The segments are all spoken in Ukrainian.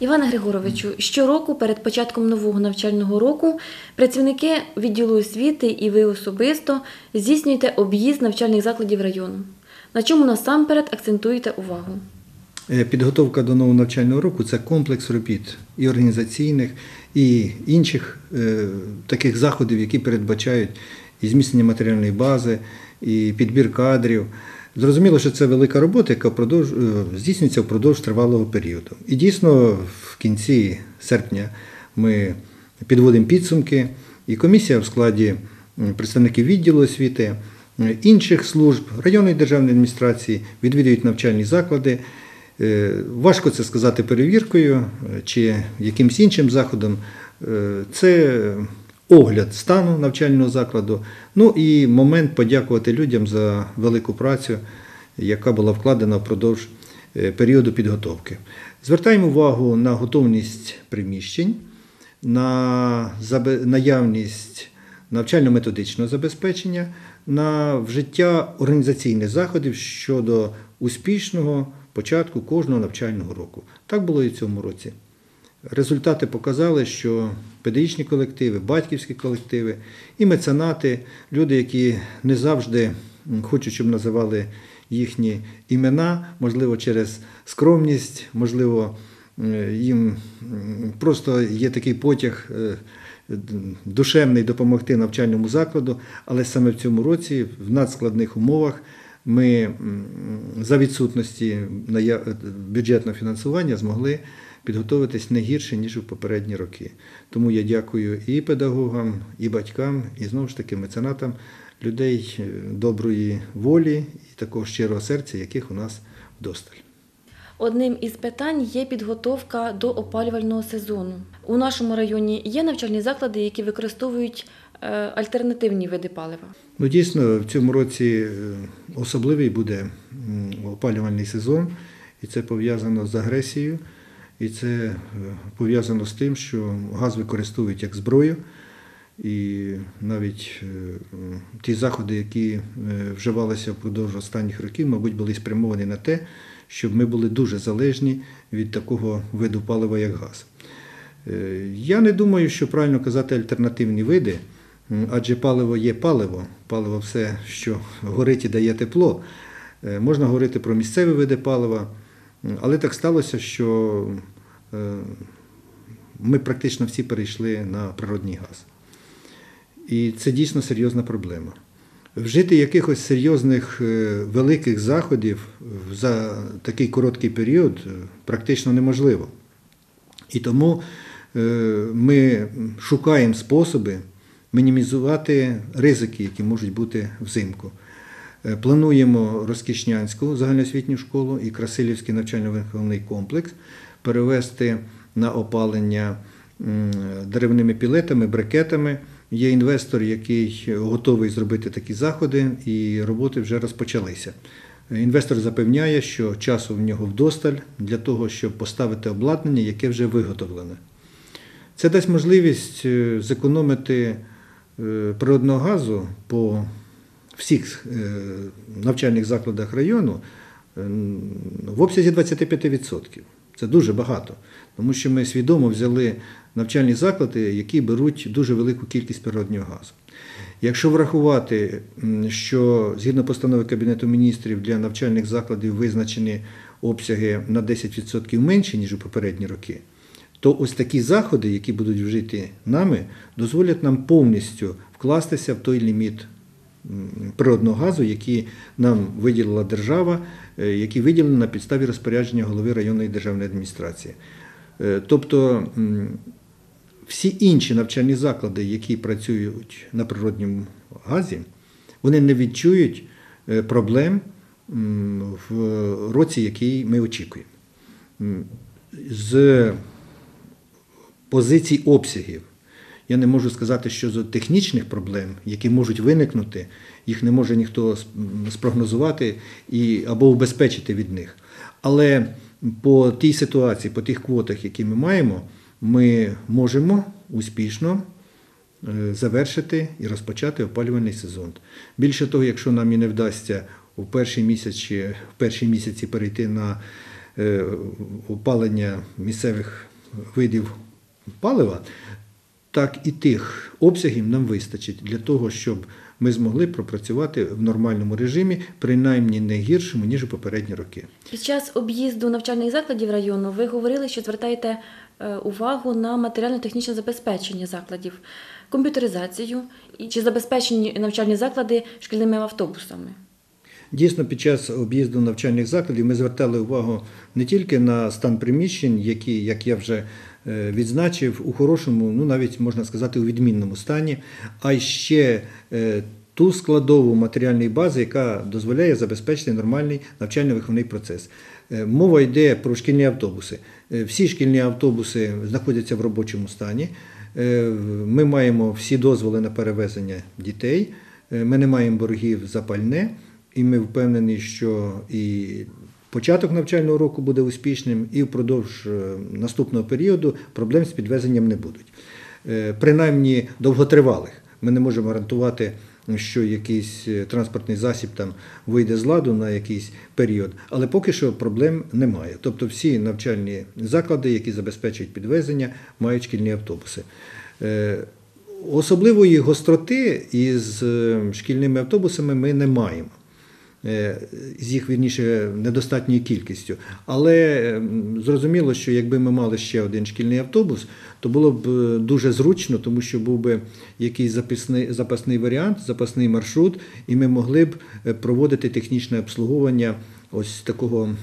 Іване Григоровичу, щороку перед початком нового навчального року працівники відділу освіти і ви особисто здійснюєте об'їзд навчальних закладів району. На чому насамперед акцентуєте увагу? Е, Підготовка до нового навчального року це комплекс робіт і організаційних, і інших е, таких заходів, які передбачають і зміцнення матеріальної бази, і підбір кадрів. Зрозуміло, що це велика робота, яка впродовж, е, здійснюється впродовж тривалого періоду. І дійсно, в кінці серпня ми підводимо підсумки, і комісія в складі представників відділу освіти, інших служб, районної державної адміністрації відвідують навчальні заклади. Е, Важко це сказати перевіркою е, чи якимось іншим заходом. Це огляд стану навчального закладу. Ну і момент подякувати людям за велику працю, яка була вкладена впродовж е, періоду підготовки. Звертаємо увагу на готовність приміщень, на наявність навчально-методичного забезпечення, на вжиття організаційних заходів щодо успішного початку кожного навчального року. Так було і в цьому році. Результати показали, що педагогічні колективи, батьківські колективи і меценати, люди, які не завжди хочуть, щоб називали їхні імена, можливо, через скромність, можливо, е, їм просто є такий потяг е, душевний допомогти навчальному закладу, але саме в цьому році, в надскладних умовах, ми за відсутності бюджетного фінансування змогли підготуватись не гірше, ніж у попередні роки. Тому я дякую і педагогам, і батькам, і знову ж таки меценатам людей е, доброї волі і такого щирого серця, яких у нас вдосталь. Одним із питань є підготовка до опалювального сезону. У нашому районі є навчальні заклади, які використовують е, альтернативні види палива. Ну, дійсно, в цьому році е, особливий буде опалювальний сезон, і це пов'язано з агресією, і це е, пов'язано з тим, що газ використовують як зброю. І навіть е, ті заходи, які е, вживалися впродовж останніх років, мабуть, були спрямовані на те, щоб ми були дуже залежні від такого виду палива, як газ. Я не думаю, що правильно казати альтернативні види, адже паливо є паливо, паливо все, що горить і дає тепло. Можна говорити про місцеві види палива, але так сталося, що е, ми практично всі перейшли на природний газ. І це дійсно серйозна проблема. Вжити якихось серйозних е, великих заходів за такий короткий період е, практично неможливо. І тому ми шукаємо способи мінімізувати ризики, які можуть бути взимку. Е, Плануємо Розкішнянську загальноосвітню школу і Красилівський навчально-виховний комплекс перевести на опалення деревними пілетами, брикетами. Є інвестор, який готовий зробити такі заходи, і роботи вже розпочалися. Інвестор запевняє, що часу в нього вдосталь для того, щоб поставити обладнання, яке вже виготовлене. Це дасть можливість е, зекономити е, природного газу по всіх е, навчальних закладах району е, в обсязі 25%. Це дуже багато, тому що ми свідомо взяли навчальні заклади, які беруть дуже велику кількість природнього газу. Якщо врахувати, що згідно постанови Кабінету міністрів для навчальних закладів визначені обсяги на 10% менші, ніж у попередні роки, то ось такі заходи, які будуть вжиті нами, дозволять нам повністю вкластися в той ліміт природного газу, який нам виділила держава, е, який виділений на підставі розпорядження голови районної державної адміністрації. Е, Тобто всі інші навчальні заклади, які працюють на природньому газі, вони не відчують е, проблем в році, який ми очікуємо. З позицій обсягів. Я не можу сказати, що з технічних проблем, які можуть виникнути, їх не може ніхто спрогнозувати і, або убезпечити від них. Але по тій ситуації, по тих квотах, які ми маємо, ми можемо успішно е, завершити і розпочати опалювальний сезон. Більше того, якщо нам і не вдасться у перший місяць чи в перші місяці перейти на е, опалення місцевих видів палива, так і тих обсягів нам вистачить для того, щоб ми змогли пропрацювати в нормальному режимі, принаймні не гіршому, ніж у попередні роки. Під час об'їзду навчальних закладів району ви говорили, що звертаєте е, увагу на матеріально-технічне забезпечення закладів, комп'ютеризацію і чи забезпечені навчальні заклади шкільними автобусами. Дійсно, під час об'їзду навчальних закладів ми звертали увагу не тільки на стан приміщень, які, як я вже відзначив, у хорошому, ну навіть можна сказати, у відмінному стані, а ще е, ту складову матеріальної бази, яка дозволяє забезпечити нормальний навчально-виховний процес. Е, Мова йде про шкільні автобуси. Е, Всі шкільні автобуси знаходяться в робочому стані. Е, Ми маємо всі дозволи на перевезення дітей. Е, Ми не маємо боргів за пальне, і ми впевнені, що і початок навчального року буде успішним, і впродовж е, наступного періоду проблем з підвезенням не будуть. Е, Принаймні довготривалих. Ми не можемо гарантувати, що якийсь е, транспортний засіб там вийде з ладу на якийсь період, але поки що проблем немає. Тобто всі навчальні заклади, які забезпечують підвезення, мають шкільні автобуси. Особливої гостроти із шкільними автобусами ми не маємо. Е, З їх вірніше недостатньою кількістю. Але зрозуміло, що якби ми мали ще один шкільний автобус, то було б е, дуже зручно, тому що був би якийсь запасний, запасний варіант, запасний маршрут, і ми могли б е, проводити технічне обслуговування ось такого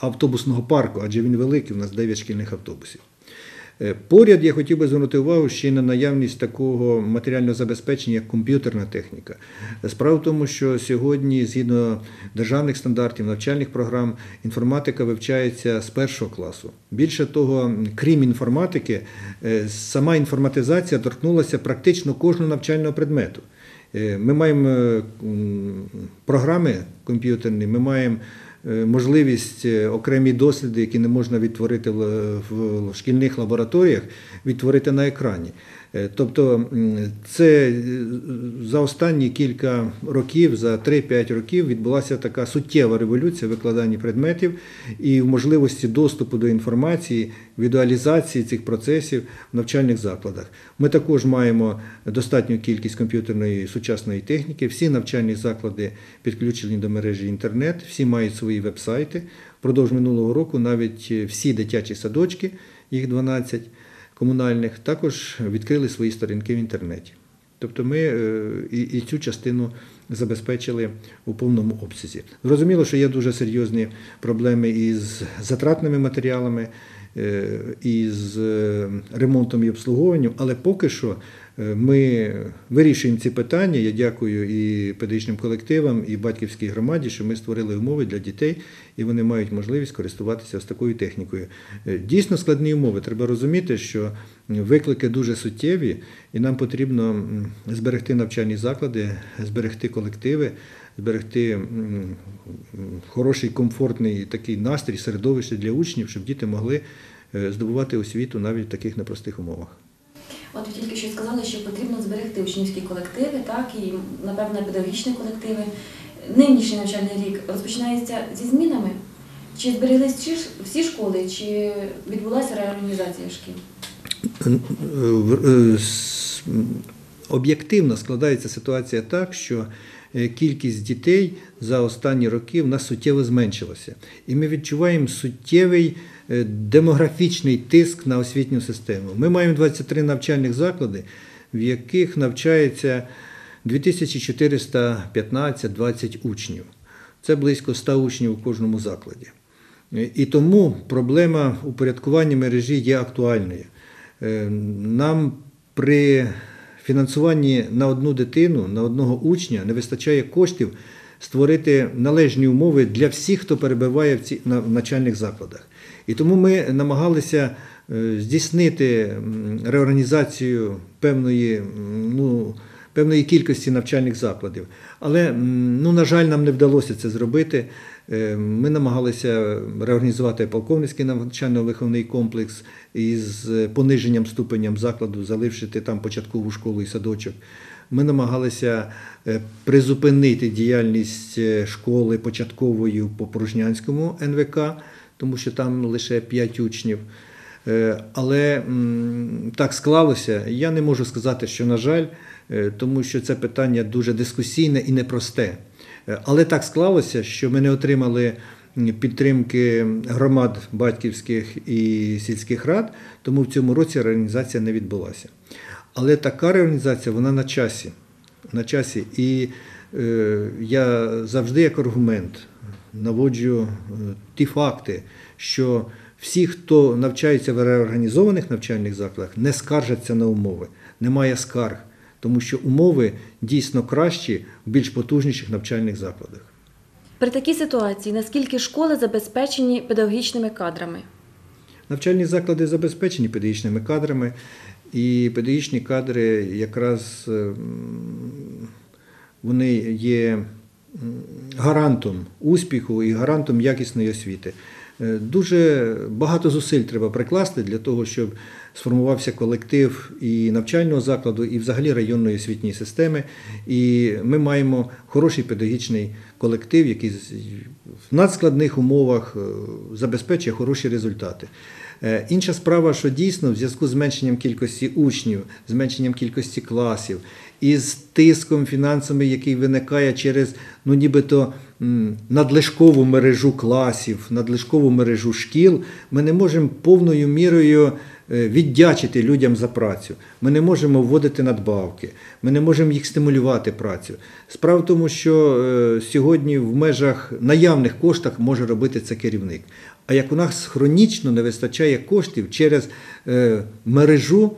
автобусного парку, адже він великий, у нас 9 шкільних автобусів. Е, Поряд я хотів би звернути увагу ще й на наявність такого матеріального забезпечення, як комп'ютерна техніка. Справа в тому, що сьогодні, згідно державних стандартів, навчальних програм, інформатика вивчається з першого класу. Більше того, крім інформатики, е, сама інформатизація торкнулася практично кожного навчального предмету. Е, Ми маємо програми комп'ютерні, ми маємо можливість е, окремі досліди, які не можна відтворити в шкільних лабораторіях, відтворити на екрані. Е, Тобто це е, за останні кілька років, за 3-5 років відбулася така суттєва революція в викладанні предметів і в можливості доступу до інформації, візуалізації цих процесів в навчальних закладах. Ми також маємо достатню кількість комп'ютерної сучасної техніки. Всі навчальні заклади підключені до мережі інтернет, всі мають свої веб-сайти. Впродовж минулого року навіть е, всі дитячі садочки, їх 12 комунальних, також відкрили свої сторінки в інтернеті. Тобто ми е, і, і цю частину забезпечили у повному обсязі. Зрозуміло, що є дуже серйозні проблеми із затратними матеріалами, е, із е, ремонтом і обслуговуванням, але поки що ми вирішуємо ці питання. Я дякую і педагогічним колективам, і батьківській громаді, що ми створили умови для дітей, і вони мають можливість користуватися ось такою технікою. Е, Дійсно складні умови. Треба розуміти, що виклики дуже суттєві, і нам потрібно зберегти навчальні заклади, зберегти колективи, зберегти хороший, комфортний такий настрій, середовище для учнів, щоб діти могли е, здобувати освіту навіть в таких непростих умовах. От ви тільки що сказали, що потрібно зберегти учнівські колективи, так і напевно педагогічні колективи. Нинішній навчальний рік розпочинається зі змінами. Чи збереглись всі, школи, чи відбулася реорганізація шкіл? Е, м, Об'єктивно складається ситуація так, що е, кількість дітей за останні роки в нас суттєво зменшилася. І ми відчуваємо суттєвий е, демографічний тиск на освітню систему. Ми маємо 23 навчальних заклади, в яких навчається 2415-20 учнів. Це близько 100 учнів у кожному закладі. Е, І тому проблема упорядкування мережі є актуальною. Е, Нам при фінансуванні на одну дитину, на одного учня не вистачає коштів створити належні умови для всіх, хто перебуває в ці на- навчальних закладах. І тому ми намагалися е, здійснити реорганізацію певної, ну, певної кількості навчальних закладів. Але, ну, на жаль, нам не вдалося це зробити. Е, Ми намагалися реорганізувати полковницький навчально-виховний комплекс із е, пониженням ступеням закладу, залишити там початкову школу і садочок. Ми намагалися е, призупинити діяльність школи початкової по Порожнянському НВК, тому що там лише 5 учнів. Але так склалося. Я не можу сказати, що на жаль, тому що це питання дуже дискусійне і непросте. Е, Але так склалося, що ми не отримали підтримки громад батьківських і сільських рад, тому в цьому році реорганізація не відбулася. Але така реорганізація вона на часі. На часі. І е, я завжди як аргумент наводжу е, ті факти, що всі, хто навчається в реорганізованих навчальних закладах, не скаржаться на умови. Немає скарг, тому що умови дійсно кращі в більш потужніших навчальних закладах. При такій ситуації наскільки школи забезпечені педагогічними кадрами? Навчальні заклади забезпечені педагогічними кадрами, і педагогічні кадри якраз е, вони є гарантом успіху і гарантом якісної освіти. Е, Дуже багато зусиль треба прикласти для того, щоб сформувався колектив і навчального закладу, і взагалі районної освітньої системи. І ми маємо хороший педагогічний колектив, який в надскладних умовах е, забезпечує хороші результати. Е, Інша справа, що дійсно в зв'язку з зменшенням кількості учнів, зменшенням кількості класів і з тиском фінансовим, який виникає через ну нібито надлишкову мережу класів, надлишкову мережу шкіл, ми не можемо повною мірою віддячити людям за працю. Ми не можемо вводити надбавки, ми не можемо їх стимулювати працю. Справа в тому, що е, сьогодні в межах наявних коштах може робити це керівник. А як у нас хронічно не вистачає коштів через е, мережу,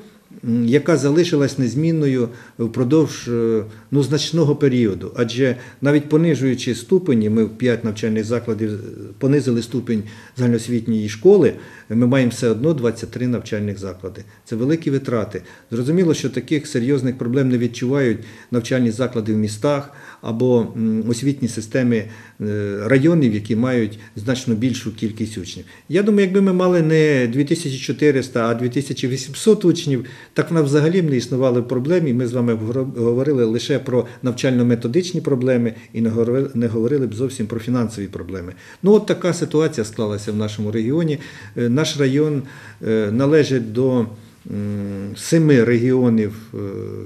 яка залишилась незмінною впродовж е, ну, значного періоду. Адже навіть понижуючи ступені, ми в 5 навчальних закладів е, понизили ступень загальноосвітньої школи, ми маємо все одно 23 навчальних заклади. Це великі витрати. Зрозуміло, що таких серйозних проблем не відчувають навчальні заклади в містах або освітні системи е, районів, які мають значно більшу кількість учнів. Я думаю, якби ми мали не 2400, а 2800 учнів, так в нас взагалі не існували проблем, і ми з вами говорили лише про навчально-методичні проблеми і не говорили, б зовсім про фінансові проблеми. Ну, от така ситуація склалася в нашому регіоні. Е, Наш район е, належить до семи регіонів е,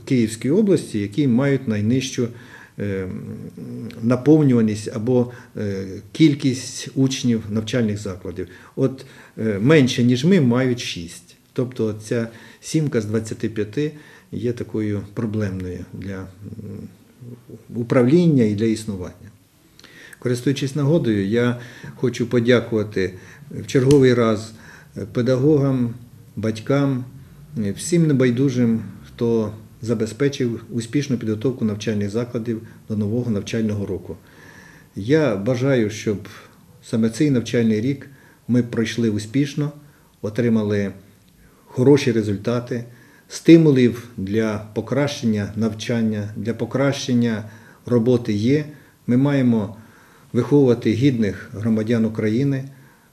Київської області, які мають найнижчу наповнюваність або кількість учнів навчальних закладів. От менше, ніж ми, мають 6. Тобто ця сімка з 25 є такою проблемною для управління і для існування. Користуючись нагодою, я хочу подякувати в черговий раз педагогам, батькам, всім небайдужим, хто забезпечив успішну підготовку навчальних закладів до нового навчального року. Я бажаю, щоб саме цей навчальний рік ми пройшли успішно, отримали хороші результати, стимулів для покращення навчання, для покращення роботи є. Ми маємо виховувати гідних громадян України,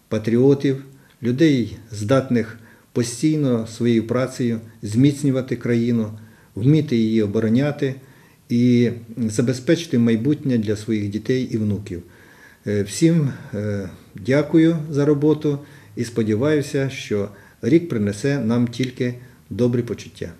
патріотів, людей, здатних постійно своєю працею зміцнювати країну, вміти її обороняти і забезпечити майбутнє для своїх дітей і внуків. Е, Всім е, дякую за роботу і сподіваюся, що рік принесе нам тільки добрі почуття.